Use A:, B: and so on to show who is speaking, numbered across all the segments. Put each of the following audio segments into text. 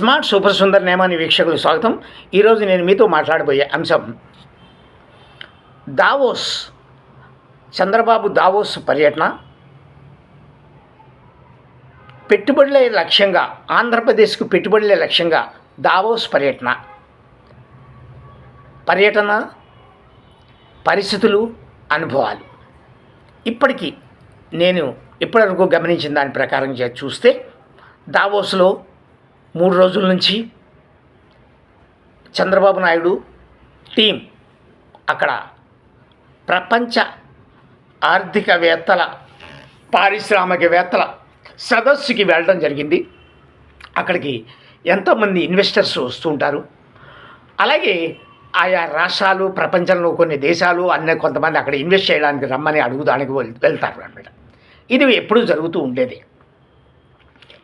A: Smart super Sundar Nemani వీక్షకులు స్వాగతం. ఈరోజు నేను మీతో మాట్లాడబోయే అంశం దావోస్ చంద్రబాబు దావోస్ పర్యటన. పెట్టుబడులే లక్ష్యంగా ఆంధ్రప్రదేశ్కు పెట్టుబడులే లక్ష్యంగా దావోస్ పర్యటన. పర్యటన పరిస్థితులు అనుభవాలు. ఇప్పటికీ నేను ఇప్పటివరకు గమనించిన దాని ప్రకారం చూస్తే దావోస్లో మూడు రోజుల నుంచి చంద్రబాబు నాయుడు టీం అక్కడ ప్రపంచ ఆర్థికవేత్తల పారిశ్రామికవేత్తల సదస్సుకి వెళ్ళడం జరిగింది. అక్కడికి ఎంతోమంది ఇన్వెస్టర్స్ వస్తూ ఉంటారు. అలాగే ఆయా రాష్ట్రాలు ప్రపంచంలో కొన్ని దేశాలు అన్న కొంతమంది అక్కడ ఇన్వెస్ట్ చేయడానికి రమ్మని అడుగుదానికి వెళ్తారు అన్నమాట. ఇది ఎప్పుడూ జరుగుతూ ఉండేది.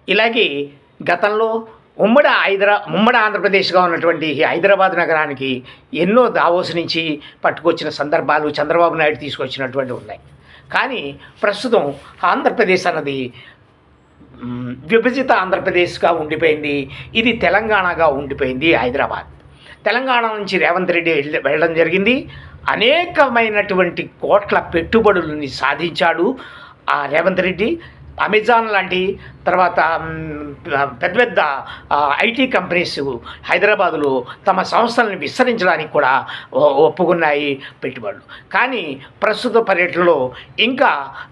A: ఇలాగే గతంలో ఉమ్మడి హైదరా ఉమ్మడి ఆంధ్రప్రదేశ్గా ఉన్నటువంటి హైదరాబాద్ నగరానికి ఎన్నో దావోస్ నుంచి పట్టుకొచ్చిన సందర్భాలు చంద్రబాబు నాయుడు తీసుకొచ్చినటువంటి ఉన్నాయి. కానీ ప్రస్తుతం ఆంధ్రప్రదేశ్ అన్నది విభజిత ఆంధ్రప్రదేశ్గా ఉండిపోయింది. ఇది తెలంగాణగా ఉండిపోయింది హైదరాబాద్. తెలంగాణ నుంచి రేవంత్ రెడ్డి వెళ్ళి వెళ్ళడం జరిగింది. అనేకమైనటువంటి కోట్ల పెట్టుబడులని సాధించాడు ఆ రేవంత్ రెడ్డి. అమెజాన్ లాంటి తర్వాత పెద్ద పెద్ద ఐటీ కంపెనీస్ హైదరాబాదులో తమ సంస్థలను విస్తరించడానికి కూడా ఒప్పుకున్నాయి పెట్టుబడులు. కానీ ప్రస్తుత పర్యటనలో ఇంకా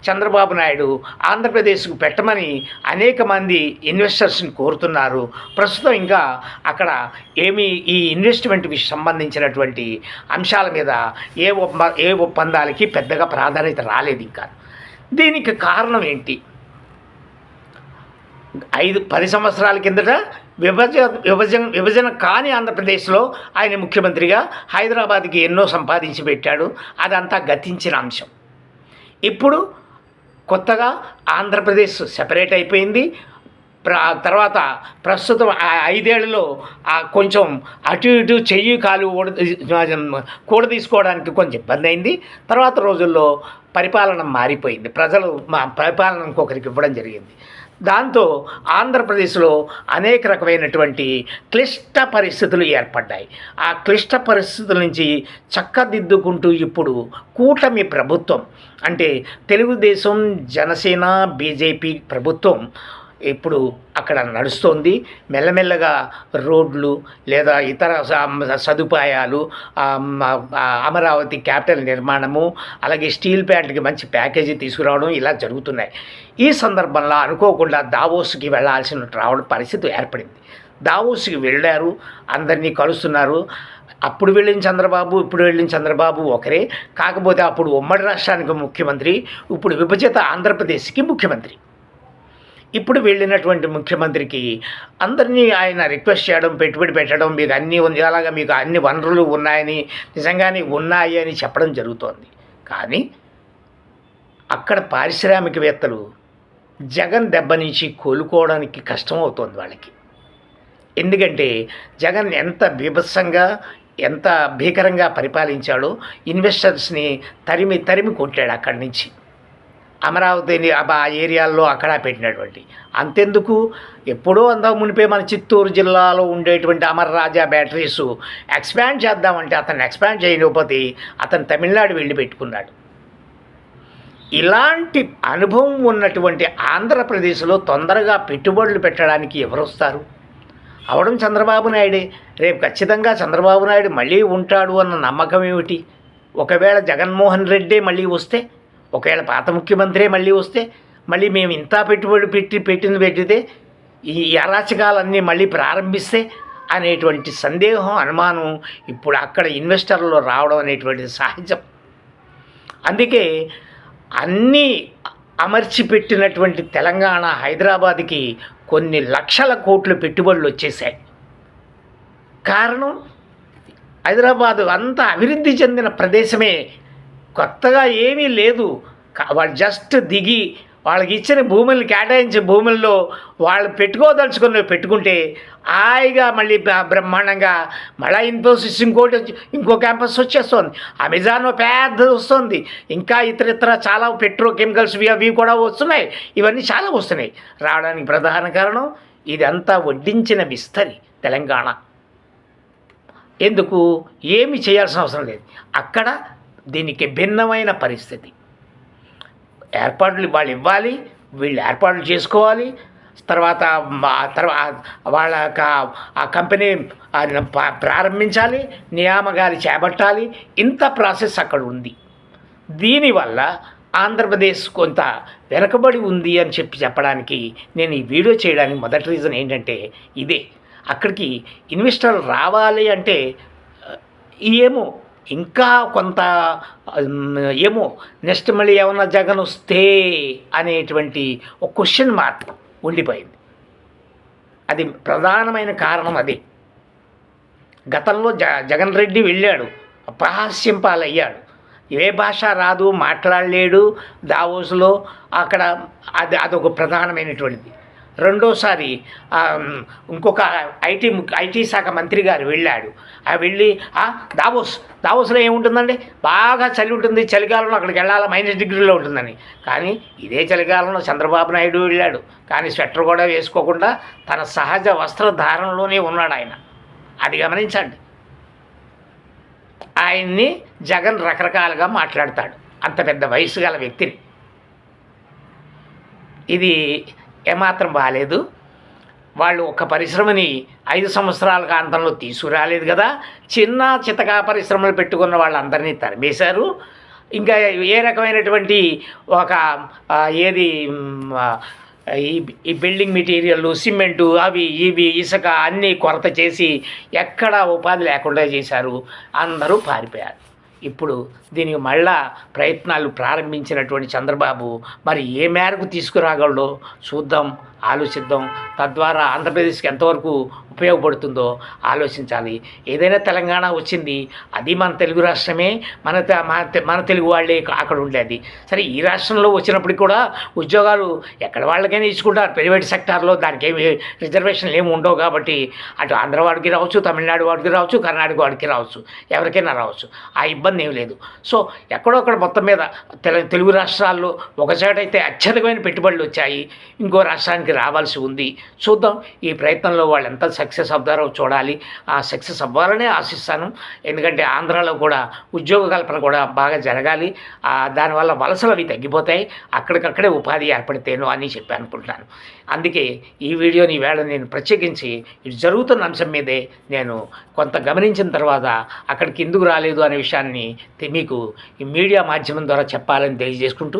A: చంద్రబాబు నాయుడు ఆంధ్రప్రదేశ్కు పెట్టమని అనేక మంది ఇన్వెస్టర్స్ని కోరుతున్నారు. ప్రస్తుతం ఇంకా అక్కడ ఏమీ ఈ ఇన్వెస్ట్మెంట్కి సంబంధించినటువంటి అంశాల మీద ఏ ఒప్ప ఏ ఒప్పందాలకి పెద్దగా ప్రాధాన్యత రాలేదు ఇంకా. దీనికి కారణం ఏంటి? ఐదు పది సంవత్సరాల కిందట విభజన విభజన విభజన కాని ఆంధ్రప్రదేశ్లో ఆయన ముఖ్యమంత్రిగా హైదరాబాద్కి ఎన్నో సంపాదించి పెట్టాడు. అదంతా గతించిన అంశం. ఇప్పుడు కొత్తగా ఆంధ్రప్రదేశ్ సెపరేట్ అయిపోయింది. ప్ర తర్వాత ప్రస్తుతం ఐదేళ్ళలో కొంచెం అటు ఇటు చెయ్యి కాలు కూడ తీసుకోవడానికి కొంచెం ఇబ్బంది అయింది. తర్వాత రోజుల్లో పరిపాలన మారిపోయింది. ప్రజలు మా పరిపాలన ఇంకొకరికి ఇవ్వడం జరిగింది. దాంతో ఆంధ్రప్రదేశ్లో అనేక రకమైనటువంటి క్లిష్ట పరిస్థితులు ఏర్పడ్డాయి. ఆ క్లిష్ట పరిస్థితుల నుంచి చక్కదిద్దుకుంటూ ఇప్పుడు కూటమి ప్రభుత్వం అంటే తెలుగుదేశం జనసేన బీజేపీ ప్రభుత్వం ఇప్పుడు అక్కడ నడుస్తోంది. మెల్లమెల్లగా రోడ్లు లేదా ఇతర సదుపాయాలు అమరావతి క్యాపిటల్ నిర్మాణము అలాగే స్టీల్ ప్యాంట్కి మంచి ప్యాకేజీ తీసుకురావడం ఇలా జరుగుతున్నాయి. ఈ సందర్భంలో అనుకోకుండా దావోస్కి వెళ్ళాల్సిన రావడం పరిస్థితి ఏర్పడింది. దావోస్కి వెళ్ళారు అందరినీ కలుస్తున్నారు. అప్పుడు వెళ్ళిన చంద్రబాబు ఇప్పుడు వెళ్ళిన చంద్రబాబు ఒకరే. కాకపోతే అప్పుడు ఉమ్మడి రాష్ట్రానికి ముఖ్యమంత్రి ఇప్పుడు విభజిత ఆంధ్రప్రదేశ్కి ముఖ్యమంత్రి. ఇప్పుడు వెళ్ళినటువంటి ముఖ్యమంత్రికి అందరినీ ఆయన రిక్వెస్ట్ చేయడం పెట్టుబడి పెట్టడం మీకు అన్నీ ఉంది. అలాగా మీకు అన్ని వనరులు ఉన్నాయని నిజంగానే ఉన్నాయి అని చెప్పడం జరుగుతోంది. కానీ అక్కడ పారిశ్రామికవేత్తలు జగన్ దెబ్బ నుంచి కోలుకోవడానికి కష్టం అవుతోంది వాళ్ళకి. ఎందుకంటే జగన్ ఎంత బీభత్సంగా ఎంత భీకరంగా పరిపాలించాడో ఇన్వెస్టర్స్ని తరిమి తరిమి కొట్టాడు అక్కడి నుంచి. అమరావతిని ఆ ఆ ఏరియాల్లో అక్కడ పెట్టినటువంటి. అంతెందుకు? ఎప్పుడో అంత మునిపే మన చిత్తూరు జిల్లాలో ఉండేటువంటి అమర్ రాజా బ్యాటరీస్ ఎక్స్పాండ్ చేద్దామంటే అతను ఎక్స్పాండ్ చేయకపోతే అతను తమిళనాడు వెళ్ళి పెట్టుకున్నాడు. ఇలాంటి అనుభవం ఉన్నటువంటి ఆంధ్రప్రదేశ్లో తొందరగా పెట్టుబడులు పెట్టడానికి ఎవరు వస్తారు అవడం చంద్రబాబు నాయుడే. రేపు ఖచ్చితంగా చంద్రబాబు నాయుడు మళ్ళీ ఉంటాడు అన్న నమ్మకం ఏమిటి? ఒకవేళ జగన్మోహన్ రెడ్డే మళ్ళీ వస్తే ఒకవేళ పాత ముఖ్యమంత్రే మళ్ళీ వస్తే మళ్ళీ మేము ఇంత పెట్టుబడి పెట్టి పెట్టింది పెట్టితే ఈ అరాచకాలన్నీ మళ్ళీ ప్రారంభిస్తే అనేటువంటి సందేహం అనుమానం ఇప్పుడు అక్కడ ఇన్వెస్టర్లో రావడం అనేటువంటిది సహజం. అందుకే అన్నీ అమర్చి పెట్టినటువంటి తెలంగాణ హైదరాబాద్కి కొన్ని లక్షల కోట్లు పెట్టుబడులు వచ్చేసాయి కారణం హైదరాబాదు అంత అభివృద్ధి చెందిన ప్రదేశమే. కొత్తగా ఏమీ లేదు. వాళ్ళు జస్ట్ దిగి వాళ్ళకి ఇచ్చిన భూముల్ని కేటాయించిన భూముల్లో వాళ్ళు పెట్టుకోదలుచుకుని పెట్టుకుంటే హాయిగా మళ్ళీ బ్రహ్మాండంగా మళ్ళీ ఇన్ఫోసిస్ ఇంకోటి వచ్చి- ఇంకో క్యాంపస్ వచ్చేస్తుంది. అమెజాన్ పెద్దది వస్తుంది. ఇంకా ఇతర ఇతర చాలా పెట్రోకెమికల్స్ ఇవి అవి కూడా వస్తున్నాయి. ఇవన్నీ చాలా వస్తున్నాయి. రావడానికి ప్రధాన కారణం ఇదంతా వడ్డించిన విస్తరి తెలంగాణ. ఎందుకు? ఏమి చేయాల్సిన అవసరం లేదు. అక్కడ దీనికి భిన్నమైన పరిస్థితి. ఏర్పాట్లు వాళ్ళు ఇవ్వాలి వీళ్ళు ఏర్పాట్లు చేసుకోవాలి. తర్వాత మా- తర్వాత వాళ్ళ యొక్క- ఆ కంపెనీ ప్రారంభించాలి నియామకాలు చేపట్టాలి. ఇంత ప్రాసెస్ అక్కడ ఉంది. దీనివల్ల ఆంధ్రప్రదేశ్ కొంత వెనకబడి ఉంది అని చెప్పి చెప్పడానికి నేను ఈ వీడియో చేయడానికి మొదటి రీజన్ ఏంటంటే ఇదే. అక్కడికి ఇన్వెస్టర్లు రావాలి అంటే ఏమో ఇంకా కొంత ఏమో నెక్స్ట్ మళ్ళీ ఏమన్నా జగన్ వస్తే అనేటువంటి ఒక క్వశ్చన్ మార్క్ ఉండిపోయింది. అది ప్రధానమైన కారణం అది. గతంలో జ జగన్ రెడ్డి వెళ్ళాడు అపహాస్యం పాలయ్యాడు. ఏ భాష రాదు మాట్లాడలేడు దావోస్లో అక్కడ అది అదొక ప్రధానమైనటువంటిది. రెండోసారి ఇంకొక ఐటీ ఐటీ శాఖ మంత్రి గారు వెళ్ళాడు. ఆ వెళ్ళి దావోస్ దావోస్లో ఏముంటుందండి? బాగా చలి ఉంటుంది. చలికాలంలో అక్కడికి వెళ్ళాలి? మైనస్ డిగ్రీలో ఉంటుందని. కానీ ఇదే చలికాలంలో చంద్రబాబు నాయుడు వెళ్ళాడు. కానీ స్వెటర్ కూడా వేసుకోకుండా తన సహజ వస్త్రధారణలోనే ఉన్నాడు ఆయన. అది గమనించండి. ఆయన్ని జగన్ రకరకాలుగా మాట్లాడతాడు. అంత పెద్ద వయసు గల వ్యక్తిని. ఇది ఏమాత్రం బాగాలేదు వాళ్ళు ఒక పరిశ్రమని ఐదు సంవత్సరాల కాంతంలో తీసుకురాలేదు కదా. చిన్న చితకా పరిశ్రమలు పెట్టుకున్న వాళ్ళందరినీ తరిమేశారు. ఇంకా ఏ రకమైనటువంటి ఒక ఏది ఈ ఈ బిల్డింగ్ మెటీరియల్ సిమెంటు అవి ఇవి ఇసుక అన్నీ కొరత చేసి ఎక్కడా ఉపాధి లేకుండా చేశారు. అందరూ పారిపోయారు. ఇప్పుడు దీనికి మళ్ళా ప్రయత్నాలు ప్రారంభించినటువంటి చంద్రబాబు మరి ఏ మేరకు తీసుకురాగలడో చూద్దాం. ఆలోచిద్దాం. తద్వారా ఆంధ్రప్రదేశ్కి ఎంతవరకు ఉపయోగపడుతుందో ఆలోచించాలి. ఏదైనా తెలంగాణ వచ్చింది అది మన తెలుగు రాష్ట్రమే మన మన తెలుగు వాళ్ళే అక్కడ ఉండేది. సరే ఈ రాష్ట్రంలో వచ్చినప్పటికి కూడా ఉద్యోగాలు ఎక్కడ వాళ్ళకైనా ఇచ్చుకుంటారు ప్రైవేట్ సెక్టార్లో దానికి ఏమి రిజర్వేషన్లు ఏమి ఉండవు కాబట్టి అటు ఆంధ్ర వాడికి రావచ్చు తమిళనాడు వాడికి రావచ్చు కర్ణాటక వాడికి రావచ్చు ఎవరికైనా రావచ్చు. ఆ ఇబ్బంది ఏమి లేదు. సో ఎక్కడొక్కడ మొత్తం మీద తెల తెలుగు రాష్ట్రాల్లో ఒక అత్యధికమైన పెట్టుబడులు వచ్చాయి. ఇంకో రాష్ట్రానికి రావాల్సి ఉంది. చూద్దాం. ఈ ప్రయత్నంలో వాళ్ళు ఎంత సక్సెస్ అవుతారో చూడాలి. ఆ సక్సెస్ అవ్వాలనే ఆశిస్తాను. ఎందుకంటే ఆంధ్రాలో కూడా ఉద్యోగ కల్పన కూడా బాగా జరగాలి. దానివల్ల వలసలు అవి తగ్గిపోతాయి. అక్కడికక్కడే ఉపాధి ఏర్పడితేనో అని చెప్పి అనుకుంటున్నాను. అందుకే ఈ వీడియోని వేళ నేను ప్రత్యేకించి ఇది జరుగుతున్న అంశం మీదే నేను కొంత గమనించిన తర్వాత అక్కడికి ఎందుకు రాలేదు అనే విషయాన్ని మీకు ఈ మీడియా మాధ్యమం ద్వారా చెప్పాలని తెలియజేసుకుంటూ